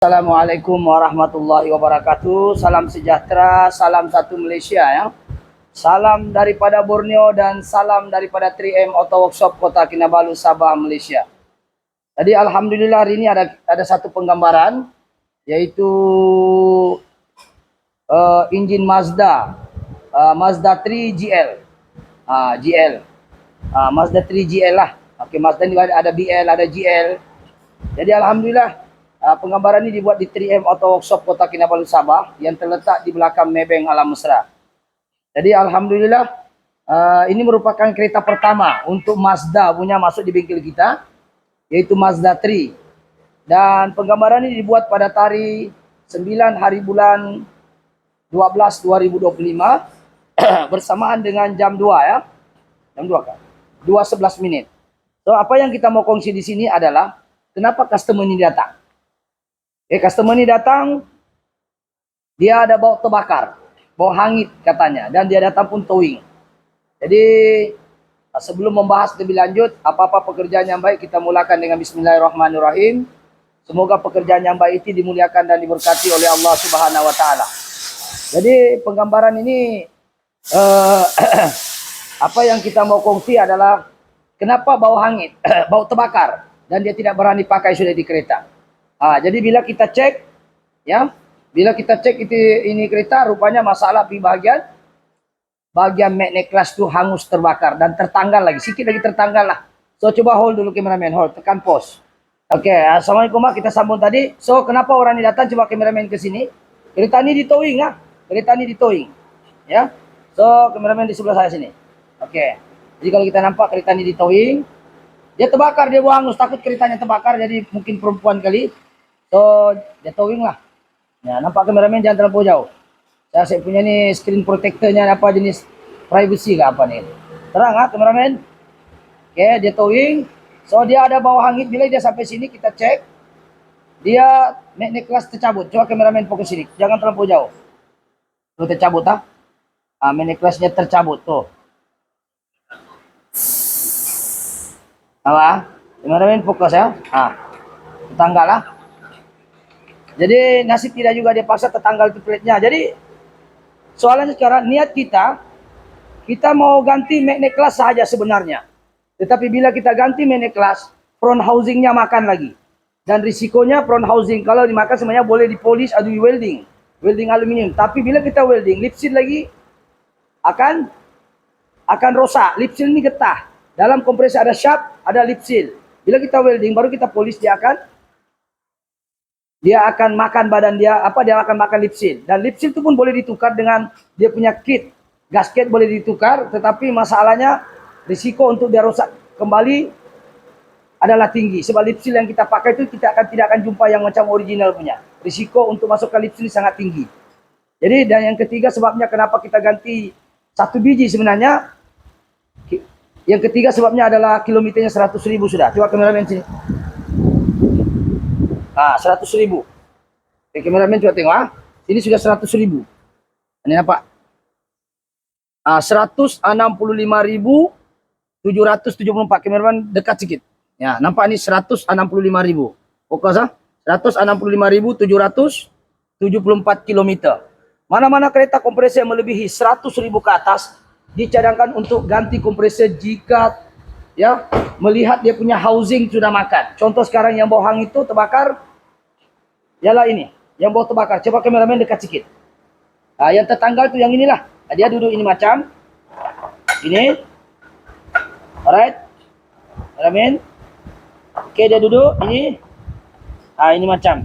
Assalamualaikum warahmatullahi wabarakatuh. Salam sejahtera, salam satu Malaysia ya. Salam daripada Borneo dan salam daripada 3M Auto Workshop Kota Kinabalu Sabah Malaysia. Jadi alhamdulillah hari ini ada ada satu penggambaran yaitu uh, enjin Mazda uh, Mazda 3 GL. Ah GL. Ah Mazda 3 GL lah. Okey Mazda ni ada BL, ada GL. Jadi alhamdulillah Uh, penggambaran ini dibuat di 3M Auto Workshop Kota Kinabalu Sabah yang terletak di belakang Maybank Alam Mesra. Jadi Alhamdulillah uh, ini merupakan kereta pertama untuk Mazda punya masuk di bengkel kita yaitu Mazda 3. Dan penggambaran ini dibuat pada tarikh 9 hari bulan 12 2025 bersamaan dengan jam 2 ya. Jam 2 kan? 2.11 minit. So apa yang kita mau kongsi di sini adalah kenapa customer ini datang. Eh, customer ni datang, dia ada bau terbakar, bau hangit katanya, dan dia datang pun towing. Jadi, sebelum membahas lebih lanjut, apa-apa pekerjaan yang baik kita mulakan dengan Bismillahirrahmanirrahim. Semoga pekerjaan yang baik itu dimuliakan dan diberkati oleh Allah Subhanahu Wa Taala. Jadi, penggambaran ini uh, apa yang kita mau kongsi adalah kenapa bau hangit, bau terbakar, dan dia tidak berani pakai sudah di kereta. Ah, jadi bila kita cek, ya, bila kita cek itu ini kereta, rupanya masalah di bagian bagian magnet class tu hangus terbakar dan tertanggal lagi, sedikit lagi tertanggal lah. So coba hold dulu kameramen, hold, tekan pause. Oke, okay, assalamualaikum mak, kita sambung tadi. So kenapa orang ini datang? Coba kameramen ke sini. Kereta ini di towing ah, kereta ini di towing, ya. So kameramen di sebelah saya sini. Oke, okay. jadi kalau kita nampak kereta ini di towing, dia terbakar, dia buang takut keretanya terbakar, jadi mungkin perempuan kali So, dia towing lah. Ya, nampak kameramen jangan terlalu jauh. Saya, saya punya ni screen protectornya apa jenis privacy ke apa ni. Terang ah kameramen. Okay, dia towing. So, dia ada bawah hangit. Bila dia sampai sini, kita cek. Dia magnet kelas tercabut. Coba kameramen fokus sini. Jangan terlalu jauh. Tuh tercabut ah. Ah, magnet kelasnya tercabut tuh. Apa? Kameramen fokus ya. Ah. Tanggal lah. Jadi nasib tidak juga dia paksa tertanggal itu plate-nya. Jadi soalnya sekarang niat kita kita mau ganti magnet kelas saja sebenarnya. Tetapi bila kita ganti magnet kelas, front housingnya makan lagi. Dan risikonya front housing kalau dimakan semuanya boleh dipolis atau di welding. Welding aluminium. Tapi bila kita welding, lip seal lagi akan akan rosak. Lip seal ini getah. Dalam kompresor ada shaft, ada lip seal. Bila kita welding, baru kita polis dia akan dia akan makan badan dia apa dia akan makan lip seal dan lip seal itu pun boleh ditukar dengan dia punya kit. Gasket boleh ditukar tetapi masalahnya risiko untuk dia rosak kembali adalah tinggi. Sebab lip seal yang kita pakai itu kita akan tidak akan jumpa yang macam original punya. Risiko untuk masuk ke lip seal sangat tinggi. Jadi dan yang ketiga sebabnya kenapa kita ganti satu biji sebenarnya? Yang ketiga sebabnya adalah kilometernya 100 ribu sudah. Coba kameramen sini Ah, 100 ribu. Oke, kameramen coba tengok ah. Ini sudah 100 ribu. Ini apa? Ah, 165 ribu 774 kameramen dekat sedikit. Ya, nampak ini 165 ribu. Fokus ah. 165 ribu 774 kilometer. Mana-mana kereta kompresor yang melebihi 100 ribu ke atas dicadangkan untuk ganti kompresor jika ya melihat dia punya housing sudah makan. Contoh sekarang yang hang itu terbakar ialah ini, yang bau terbakar. Coba kameramen dekat sikit. Nah, yang tertanggal tu yang inilah. Dia duduk ini macam ini. Alright. Kameramen. Okey, dia duduk ini. Ah, ini macam.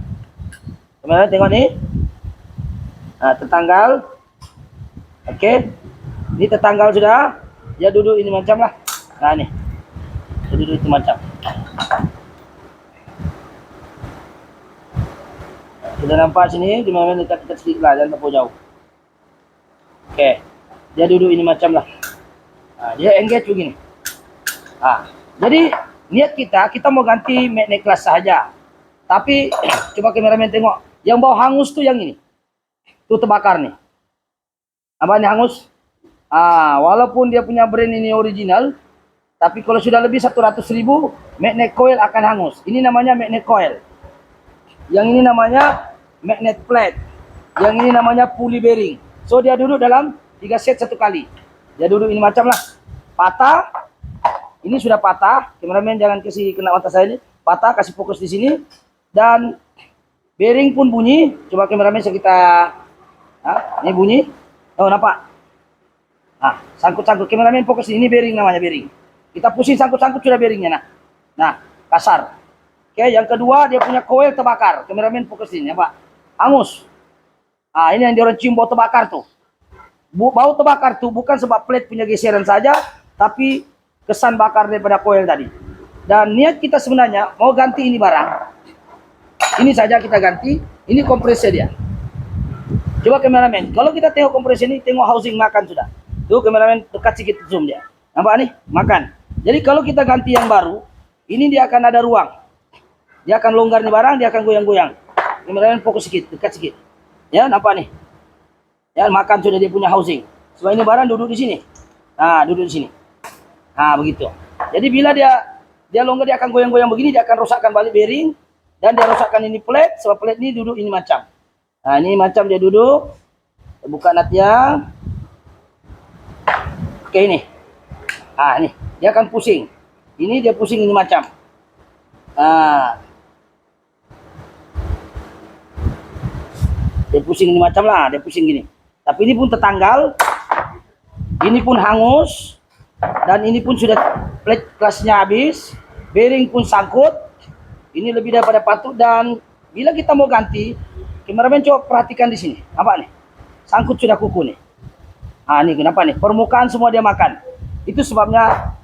Kameramen tengok ni. Ah, tertanggal. Okey. Ini tertanggal sudah. Dia duduk ini macam lah. Nah, ni. Dia duduk itu macam. Kita nampak sini, di mana dekat-dekat sedikit lah, jangan terlalu jauh. Okey. Dia duduk ini macam lah. Dia engage begini. Ha, jadi, niat kita, kita mau ganti magnet kelas saja. Tapi, coba kameramen tengok. Yang bau hangus tu yang ini. Tu terbakar ni. Apa ni hangus? Ah, walaupun dia punya brand ini original, tapi kalau sudah lebih 100 ribu, magnet coil akan hangus. Ini namanya magnet coil. Yang ini namanya magnet plate. Yang ini namanya pulley bearing. So dia duduk dalam tiga set satu kali. Dia duduk ini macam lah. Patah. Ini sudah patah. Kameramen jangan kasih kena mata saya ini. Patah, kasih fokus di sini. Dan bearing pun bunyi. Coba kameramen saya kita... Ah, ini bunyi. Oh, nampak? Nah, sangkut-sangkut. Kameramen fokus di ini bearing namanya bearing. Kita pusing sangkut-sangkut sudah bearingnya. Nah, nah kasar. Oke, yang kedua dia punya coil terbakar. Kameramen fokus di ini, ya Pak. Angus. Nah, ini yang orang cium bau terbakar tuh. Bau terbakar tuh bukan sebab plate punya geseran saja, tapi kesan bakar daripada coil tadi. Dan niat kita sebenarnya mau ganti ini barang. Ini saja kita ganti, ini kompresor dia. Coba kameramen, kalau kita tengok kompresor ini, tengok housing makan sudah. Tuh kameramen dekat sedikit zoom dia. Nampak nih? Makan. Jadi kalau kita ganti yang baru, ini dia akan ada ruang. Dia akan longgar nih barang, dia akan goyang-goyang. Kameramen fokus sedikit, dekat sedikit. Ya, nampak nih. Ya, makan sudah dia punya housing. Sebab ini barang duduk di sini. Nah, duduk di sini. Nah, begitu. Jadi bila dia dia longgar dia akan goyang-goyang begini, dia akan rosakkan balik bearing dan dia rosakkan ini plate sebab plate ini duduk ini macam. Nah, ini macam dia duduk. Buka natnya. Oke ini. Ah, ini. Dia akan pusing. Ini dia pusing ini macam. Ah. Dia pusing ini macam lah, dia pusing gini. Tapi ini pun tertanggal. Ini pun hangus. Dan ini pun sudah plate kelasnya habis. Bearing pun sangkut. Ini lebih daripada patut dan bila kita mau ganti, kameramen coba perhatikan di sini. Apa nih? Sangkut sudah kuku nih. Ah ini kenapa nih? Permukaan semua dia makan. Itu sebabnya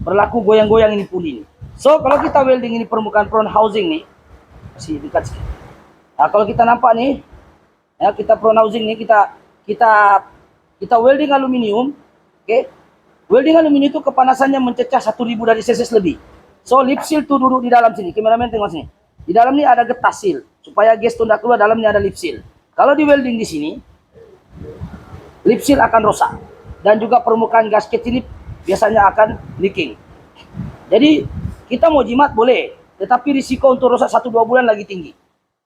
berlaku goyang-goyang ini puli ini. So kalau kita welding ini permukaan front housing nih, masih dekat sedikit. Nah, kalau kita nampak nih, ya kita front housing nih kita kita kita welding aluminium, oke? Welding aluminium itu kepanasannya mencecah 1000 dari Celsius lebih. So lip seal tuh duduk di dalam sini. Kameramen tengok sini. Di dalam ini ada getah seal supaya gas tidak keluar. Dalamnya ada lip seal. Kalau di welding di sini, lip seal akan rusak dan juga permukaan gasket ini biasanya akan leaking. Jadi kita mau jimat boleh, tetapi risiko untuk rusak 1-2 bulan lagi tinggi.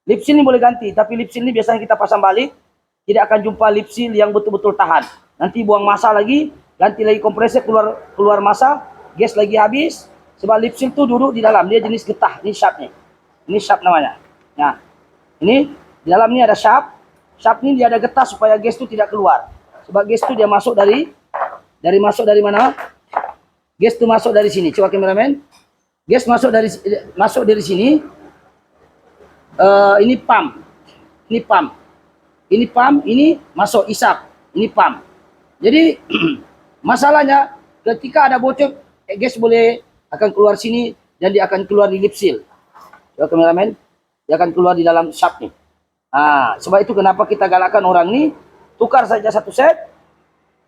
Lip seal ini boleh ganti, tapi lip seal ini biasanya kita pasang balik, tidak akan jumpa lip seal yang betul-betul tahan. Nanti buang masa lagi, ganti lagi kompresor keluar keluar masa, gas lagi habis, sebab lip seal itu duduk di dalam, dia jenis getah, ini shaftnya. Ini shaft namanya. Nah, ini di dalam ini ada shaft, shaft ini dia ada getah supaya gas itu tidak keluar. Sebab gas itu dia masuk dari dari masuk dari mana? Gas itu masuk dari sini. Coba kameramen. Gas masuk dari masuk dari sini. Eh, ini pump. Ini pump. Ini pump, ini masuk isap. Ini pump. Jadi masalahnya ketika ada bocor eh, gas boleh akan keluar sini dan dia akan keluar di lip seal. Coba kameramen. Dia akan keluar di dalam shaft nih. Ah, sebab itu kenapa kita galakkan orang ini tukar saja satu set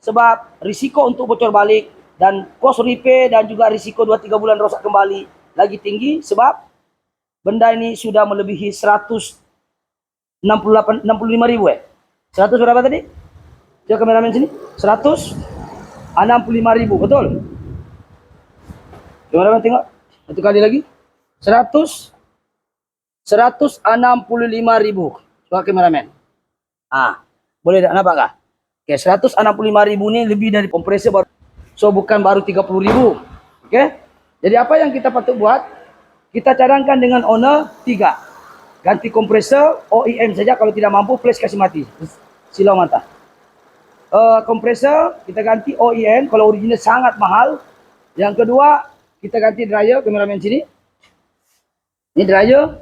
sebab risiko untuk bocor balik dan cost repair dan juga risiko 2-3 bulan rosak kembali lagi tinggi sebab benda ini sudah melebihi 168 65 ribu eh 100 berapa tadi? Coba kameramen sini 165 ribu betul? Kameramen tengok satu kali lagi 100 165 ribu coba kameramen ah boleh tak nampak kah? Oke, 165 ribu ni lebih dari kompresor baru. So, bukan baru 30 ribu. Oke? Jadi, apa yang kita patut buat? Kita cadangkan dengan owner tiga. Ganti kompresor, OEM saja. Kalau tidak mampu, flash kasih mati. Silau mata. Uh, kompresor, kita ganti OEM. Kalau original sangat mahal. Yang kedua, kita ganti dryer. Kameramen sini. Ini dryer.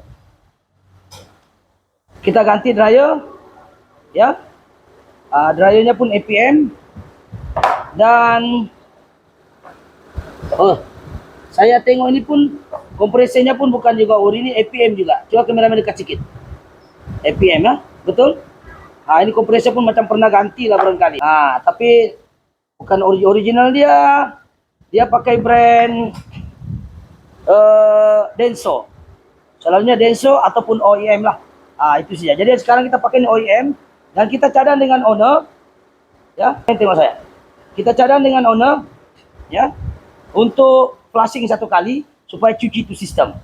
Kita ganti dryer. Ya. Uh, dryernya pun APM dan oh saya tengok ini pun kompresornya pun bukan juga ori ini APM juga. Coba kameramen dekat sikit. APM ya, betul? Ah ini kompresor pun macam pernah ganti lah barangkali. Ah tapi bukan ori original dia. Dia pakai brand uh, Denso. Selalunya Denso ataupun OEM lah. Ah itu saja. Jadi sekarang kita pakai OEM dan kita cadang dengan owner ya tengok saya kita cadang dengan owner ya untuk flushing satu kali supaya cuci itu sistem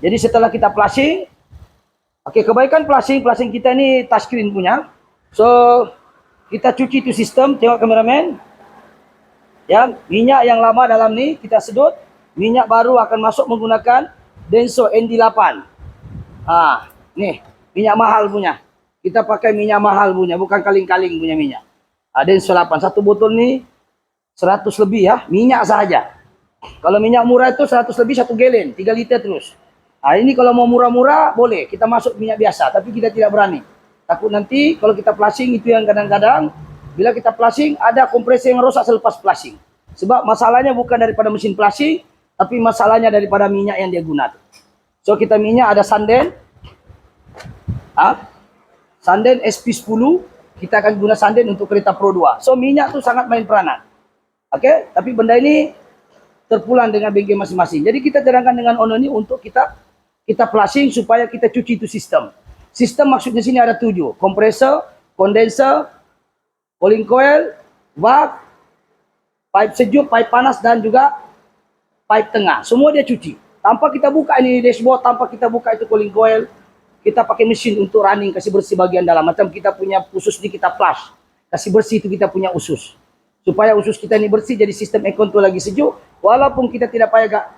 jadi setelah kita flushing Oke, kebaikan flashing, flashing kita ini touchscreen punya. So, kita cuci itu sistem, tengok kameramen. Ya, minyak yang lama dalam ni kita sedut, minyak baru akan masuk menggunakan Denso ND8. Ah, nih, minyak mahal punya. Kita pakai minyak mahal punya, bukan kaling-kaling punya minyak. Ah, Denso 8. Satu botol ni 100 lebih ya, minyak saja. Kalau minyak murah itu 100 lebih satu gelen, 3 liter terus. Nah, ini kalau mau murah-murah boleh, kita masuk minyak biasa, tapi kita tidak berani. Takut nanti kalau kita flushing itu yang kadang-kadang bila kita flushing ada kompresor yang rosak selepas flushing. Sebab masalahnya bukan daripada mesin flushing, tapi masalahnya daripada minyak yang dia guna. So kita minyak ada Sanden. Ah, Sanden SP10, kita akan guna Sanden untuk kereta Pro 2. So minyak tu sangat main peranan. Okey, tapi benda ini terpulang dengan bengkel masing-masing. Jadi kita cadangkan dengan owner ini untuk kita kita flushing supaya kita cuci itu sistem. Sistem maksudnya sini ada tujuh. Kompresor, kondenser, cooling coil, valve, pipe sejuk, pipe panas dan juga pipe tengah. Semua dia cuci. Tanpa kita buka ini dashboard, tanpa kita buka itu cooling coil, kita pakai mesin untuk running, kasih bersih bagian dalam. Macam kita punya usus ini kita flush. Kasih bersih itu kita punya usus. Supaya usus kita ini bersih, jadi sistem aircon itu lagi sejuk. Walaupun kita tidak payah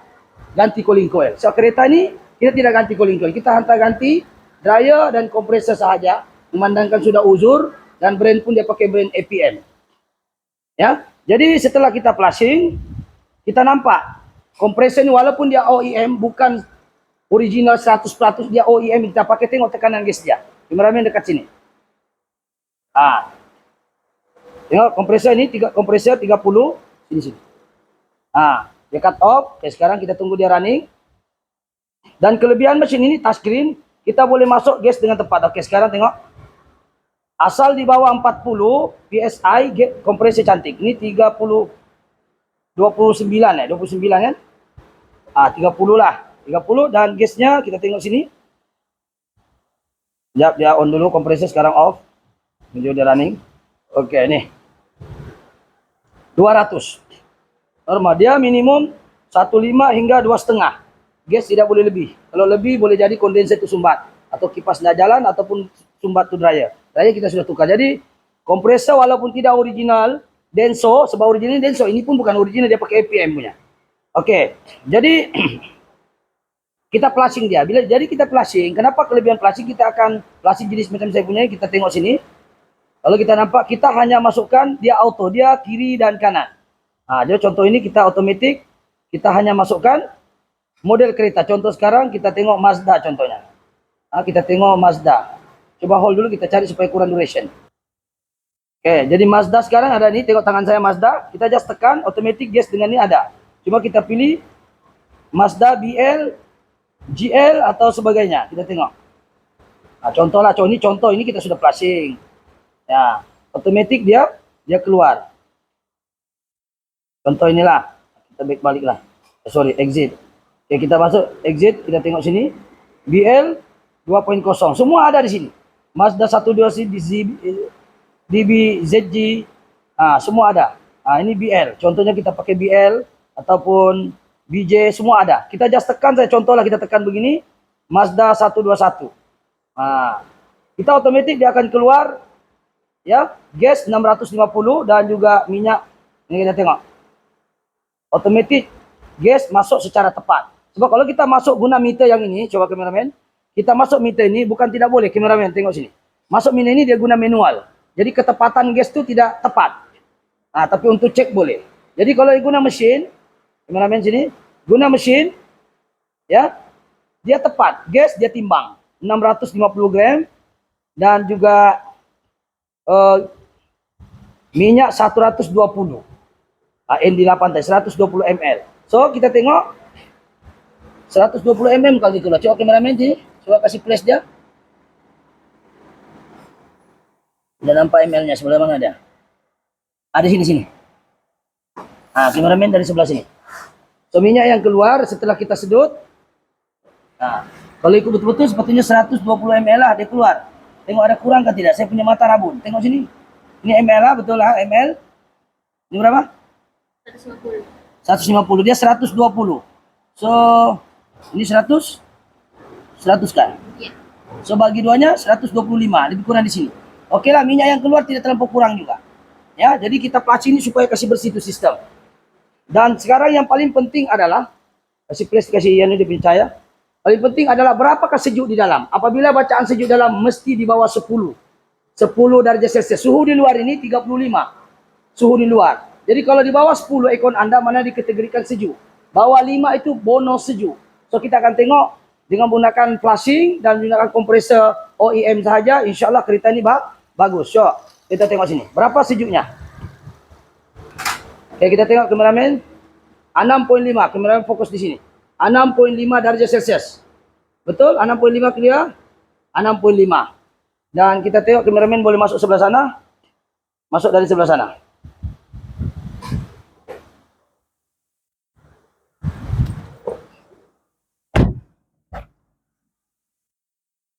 ganti cooling coil. So kereta ini kita tidak ganti cooling coil. Kita hantar ganti dryer dan kompresor sahaja. Memandangkan sudah uzur dan brand pun dia pakai brand APM. Ya. Jadi setelah kita flushing, kita nampak kompresor ini walaupun dia OEM bukan original 100% dia OEM kita pakai tengok tekanan gas dia. Kameramen dekat sini. Ah. Tengok kompresor ini tiga kompresor 30 sini sini. Ah, dia cut off. Oke, sekarang kita tunggu dia running. Dan kelebihan mesin ini touchscreen, kita boleh masuk gas dengan tepat. Oke, sekarang tengok. Asal di bawah 40 PSI, kompresi cantik. Ini 30 29 ya, 29 kan? Ah, 30 lah. 30 dan gasnya kita tengok sini. Sekejap, dia on dulu kompresor sekarang off. Ini dia running. Oke, nih. 200. Normal dia minimum 15 hingga 2,5 gas tidak boleh lebih. Kalau lebih boleh jadi kondenser itu sumbat atau kipas tidak jalan ataupun sumbat itu dryer. Dryer kita sudah tukar. Jadi kompresor walaupun tidak original Denso sebab original Denso ini pun bukan original dia pakai APM punya. Oke. Okay. Jadi kita flushing dia. Bila jadi kita flushing, kenapa kelebihan flushing kita akan flushing jenis macam saya punya kita tengok sini. Kalau kita nampak kita hanya masukkan dia auto, dia kiri dan kanan. Nah, jadi contoh ini kita otomatis kita hanya masukkan model kereta. Contoh sekarang kita tengok Mazda contohnya. Ha, kita tengok Mazda. Coba hold dulu kita cari supaya kurang duration. Oke, jadi Mazda sekarang ada nih, tengok tangan saya Mazda. Kita just tekan, automatic gas dengan ini ada. Cuma kita pilih Mazda BL, GL atau sebagainya. Kita tengok. Nah, contoh lah, contoh ini contoh ini kita sudah flashing. Ya, automatic dia dia keluar. Contoh inilah. Kita back balik lah. Eh, sorry, exit. Oke, kita masuk exit, kita tengok sini. BL 2.0, semua ada di sini. Mazda 12 DB ZG, ah, semua ada. Ah, ini BL, contohnya kita pakai BL ataupun BJ, semua ada. Kita just tekan saya contoh lah kita tekan begini, Mazda 121. Ah, kita otomatis dia akan keluar ya, gas 650 dan juga minyak. Ini kita tengok. Otomatis gas masuk secara tepat. Sebab kalau kita masuk guna meter yang ini, coba kameramen, kita masuk meter ini bukan tidak boleh, kameramen tengok sini. Masuk meter ini dia guna manual. Jadi ketepatan gas itu tidak tepat. Nah, tapi untuk cek boleh. Jadi kalau guna mesin, kameramen sini, guna mesin, ya, dia tepat. Gas dia timbang 650 gram dan juga uh, minyak 120. Uh, ND8 120 ml. So kita tengok 120 mm kali itu lah. Coba kameramen sini. Coba kasih flash dia. Tidak nampak ml-nya. Sebelah mana dia? Ada sini sini. Nah, kameramen dari sebelah sini. So minyak yang keluar setelah kita sedut. Nah, kalau ikut betul-betul sepatunya 120 ml lah dia keluar. Tengok ada kurang ke tidak? Saya punya mata rabun. Tengok sini. Ini ml lah, betul lah ml. Ini berapa? 150. 150. Dia 120. So, ini 100? 100 kan? Iya. So bagi duanya 125, lebih kurang di sini. Oke lah, minyak yang keluar tidak terlalu kurang juga. Ya, jadi kita pelacin ini supaya kasih bersih itu sistem. Dan sekarang yang paling penting adalah kasih plus kasih yang ini percaya. Paling penting adalah berapakah sejuk di dalam. Apabila bacaan sejuk dalam mesti di bawah 10. 10 darjah Celcius. Suhu di luar ini 35. Suhu di luar. Jadi kalau di bawah 10 ekon Anda mana dikategorikan sejuk. Bawah 5 itu bonus sejuk. So kita akan tengok dengan menggunakan flushing dan menggunakan kompresor OEM sahaja, insyaAllah kereta ini ba bagus. So, kita tengok sini. Berapa sejuknya? Oke, kita tengok kameramen. 6.5. Kameramen fokus di sini. 6.5 darjah Celcius. Betul? 6.5 clear? 6.5. Dan kita tengok kameramen boleh masuk sebelah sana. Masuk dari sebelah sana.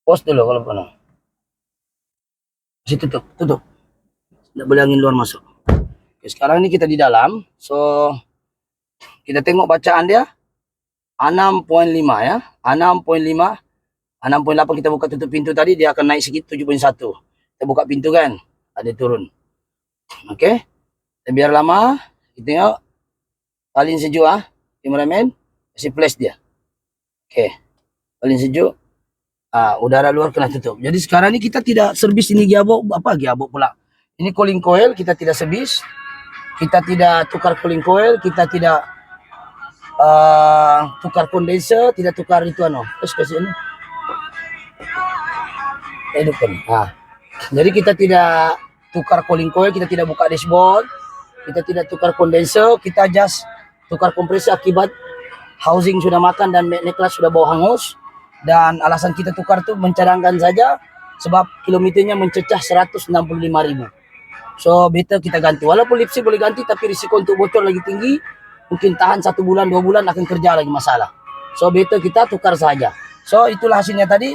Pause dulu kalau penuh. Masih tutup, tutup. Tidak boleh angin luar masuk. Oke, sekarang ini kita di dalam. So, kita tengok bacaan dia. 6.5 ya. 6.5. 6.8 kita buka tutup pintu tadi. Dia akan naik sikit 7.1. Kita buka pintu kan. Ada turun. Oke. Okay. Biar lama. Kita tengok. Paling sejuk ah. Kameraman. Kasih flash dia. Oke. Okay. Paling sejuk. Ah, udara luar kena tutup. Jadi sekarang ini kita tidak servis ini gearbox apa gearbox pula. Ini cooling coil kita tidak servis. Kita tidak tukar cooling coil, kita tidak uh, tukar kondenser, tidak tukar itu ano. Terus ini. Hidupkan. Ah. Jadi kita tidak tukar cooling coil, kita tidak buka dashboard, kita tidak tukar kondenser, kita just tukar kompresor akibat housing sudah makan dan magnet clutch sudah bau hangus dan alasan kita tukar tuh mencadangkan saja sebab kilometernya mencecah 165 ribu. So better kita ganti. Walaupun lipsi boleh ganti tapi risiko untuk bocor lagi tinggi. Mungkin tahan satu bulan dua bulan akan kerja lagi masalah. So better kita tukar saja. So itulah hasilnya tadi.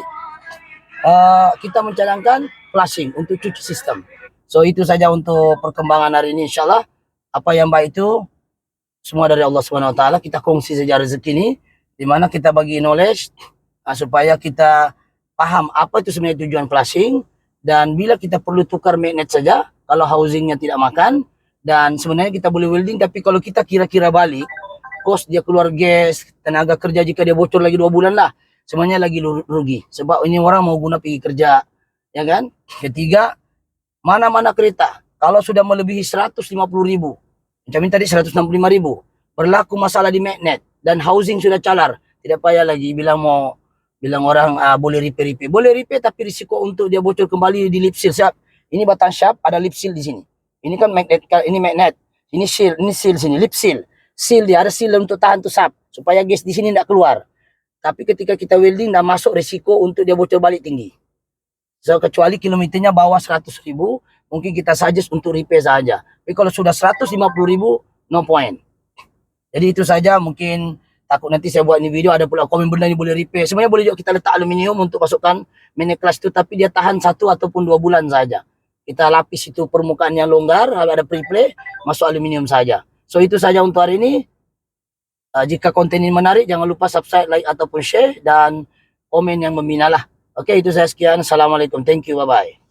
Uh, kita mencadangkan flushing untuk cuci sistem. So itu saja untuk perkembangan hari ini insyaallah. Apa yang baik itu semua dari Allah Taala. Kita kongsi saja rezeki ini di mana kita bagi knowledge uh, supaya kita paham apa itu sebenarnya tujuan flashing dan bila kita perlu tukar magnet saja kalau housingnya tidak makan dan sebenarnya kita boleh welding tapi kalau kita kira-kira balik kos dia keluar gas tenaga kerja jika dia bocor lagi dua bulan lah semuanya lagi rugi. Sebab ini orang mau guna pergi kerja ya kan? Ketiga mana-mana kereta kalau sudah melebihi 150 ribu macam ini tadi 165 ribu berlaku masalah di magnet dan housing sudah calar tidak payah lagi bilang mau bilang orang uh, boleh repair repair boleh repair tapi risiko untuk dia bocor kembali di lip seal. Siap. Ini batang sharp ada lip seal di sini. Ini kan magnet ini magnet. Ini seal ini seal sini lip seal. Seal dia ada seal untuk tahan tuh sap supaya gas di sini tidak keluar. Tapi ketika kita welding dah masuk risiko untuk dia bocor balik tinggi. So kecuali kilometernya bawah 100 ribu mungkin kita suggest untuk repair saja tapi kalau sudah 150 ribu no point. Jadi itu saja mungkin takut nanti saya buat ini video ada pula komen benda ni boleh repair. Sebenarnya boleh juga kita letak aluminium untuk masukkan mini clutch itu tapi dia tahan satu ataupun dua bulan saja. Kita lapis itu permukaan yang longgar kalau ada pre-play masuk aluminium saja. So itu saja untuk hari ini uh, jika konten ini menarik jangan lupa subscribe like ataupun share dan komen yang membina lah. Oke okay, itu saya sekian. Assalamualaikum. Thank you. Bye bye